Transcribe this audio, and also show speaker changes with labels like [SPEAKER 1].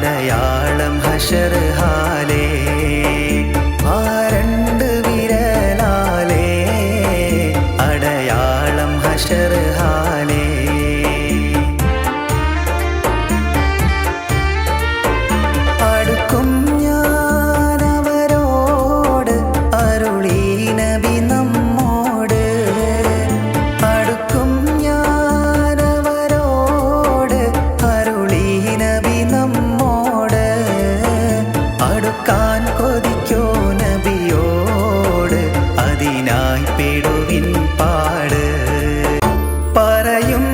[SPEAKER 1] അടയാളം ഹഷർ ഹാലേ ആ രണ്ട് വിരലാലേ അടയാളം ഹശർ ഹാലേ പറയും